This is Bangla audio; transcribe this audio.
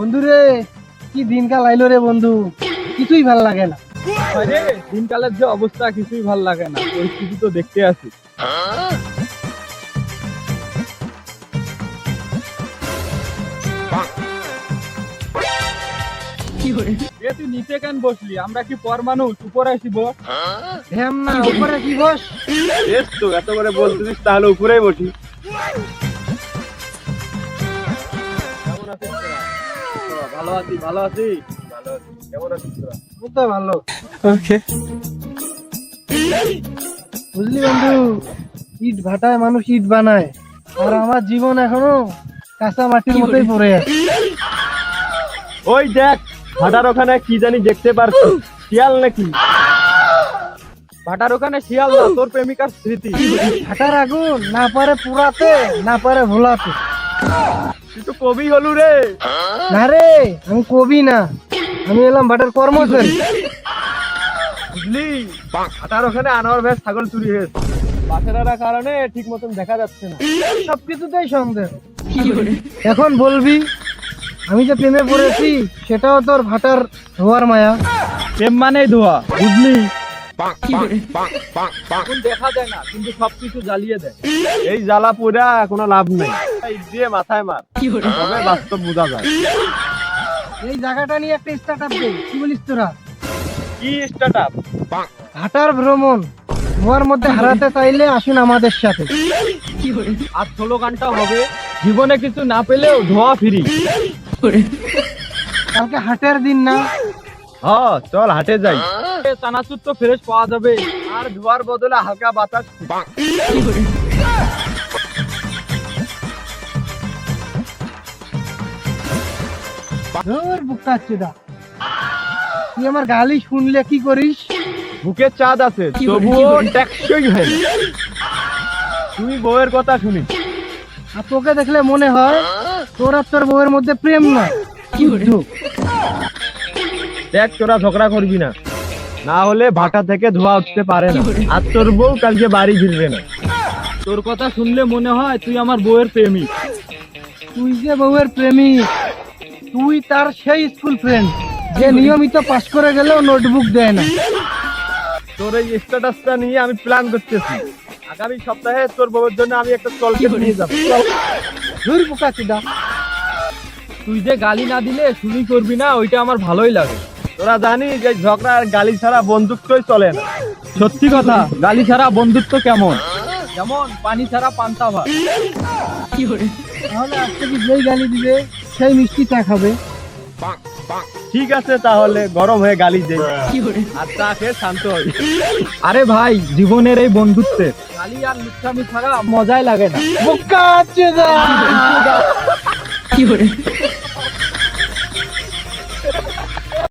বন্ধু রে কি দিনকাল আইলো রে বন্ধু? কিছুই ভালো লাগে না। আরে দিনকালের যে অবস্থা কিছুই ভালো লাগে না। পরিস্থিতি তো দেখতে আছি। এ তুই নিচে কেন বসলি? আমরা কি পর মানুষ? উপরে আসিব ধ্যাম না উপরে কি বস? এত করে বলতেছিস তাহলে উপরেই বসি। ভালো আছি ভালো আছি? ভালো আছি। কেমন আছিস তোরা? ও তো বুঝলি বন্ধু ইট ভাটায় মানুষ ইট বানায় আর আমার জীবন এখনও কাঁচা মাটির মতোই পড়ে আছে। ওই দেখ ভাটার ওখানে কি জানি দেখতে পারছি শিয়াল নাকি? ভাটার ওখানে শিয়াল না তোর প্রেমিকার স্মৃতি। ভাটার আগুন না পারে পুরাতে না পারে ভোলাতে। তুই তো কবি হলু রে। না রে আমি কবি না। আমি এলাম ভাটার কর্মচারী। বুঝলি? ভাটার ওখানে আনোয়ার ভাই ছাগল চুরি হয়েছে। বাসেরার কারণে ঠিক মতন দেখা যাচ্ছে না। সবকিছুতেই সন্দেহ। এখন বলবি আমি যে প্রেমে পড়েছি সেটাও তোর ভাটার ধোয়ার মায়া। প্রেম মানেই ধোয়া বুঝলি? দেখা যায় না কিন্তু সবকিছু জ্বালিয়ে দেয়। এই জ্বালা পোড়া কোনো লাভ নেই। দিয়ে মাথায় মার। তবে বাস্তব বোঝা যায়। এই জায়গাটা নিয়ে একটা স্টার্ট আপ দে কি বলিস তোরা? কি স্টার্ট আপ ভাটার ভ্রমণ। ধোয়ার মধ্যে হারাতে চাইলে আসুন আমাদের সাথে। আর ষোলো স্লোগানটা হবে। জীবনে কিছু না পেলেও ধোয়া ফ্রি। কালকে হাটের দিন না? হ চল হাটে যাই। চানাচুর তো ফ্রেশ পাওয়া যাবে। আর ধোয়ার বদলে হালকা বাতাস। ধর বুকা চুদা তুই আমার গালি শুনলে কি করিস? বুকে চাঁদ আছে। তবুও হয় তুমি বউয়ের কথা শুনি আর তোকে দেখলে মনে হয় তোর আর তোর বউয়ের মধ্যে প্রেম নয় যুদ্ধ দেখ তোরা ঝগড়া করবি না। না হলে ভাটা থেকে ধোয়া উঠতে পারে না। আর তোর বউ কালকে বাড়ি ফিরবে না। তোর কথা শুনলে মনে হয় তুই আমার বউয়ের প্রেমিক। তুই যে বউয়ের প্রেমিক তুই তার সেই স্কুল ফ্রেন্ড যে নিয়মিত পাস করে গেলেও নোটবুক দেয় না। তোর এই স্ট্যাটাসটা নিয়ে আমি প্ল্যান করতেছি। আগামী সপ্তাহে তোর বউয়ের জন্য আমি একটা চলকে নিয়ে যাব। ধুর বুকা চুদা তুই যে গালি না দিলে শুনি করবি না ওইটা আমার ভালোই লাগে। তোরা জানিস যে ঝগড়া আর গালি ছাড়া বন্ধুত্বই চলে না। সত্যি কথা, গালি ছাড়া বন্ধুত্ব কেমন? যেমন পানি ছাড়া পান্তা ভাত। কি করে তাহলে আজকে কি যেই গালি দিবে, সেই মিষ্টি চা খাবে। ঠিক আছে তাহলে, গরম হয়ে গালি দে। আর চা খেয়ে শান্ত হই। আরে ভাই, জীবনের এই বন্ধুত্বে গালি আর মিথ্যামি ছাড়া মজাই লাগে না। কি চুদা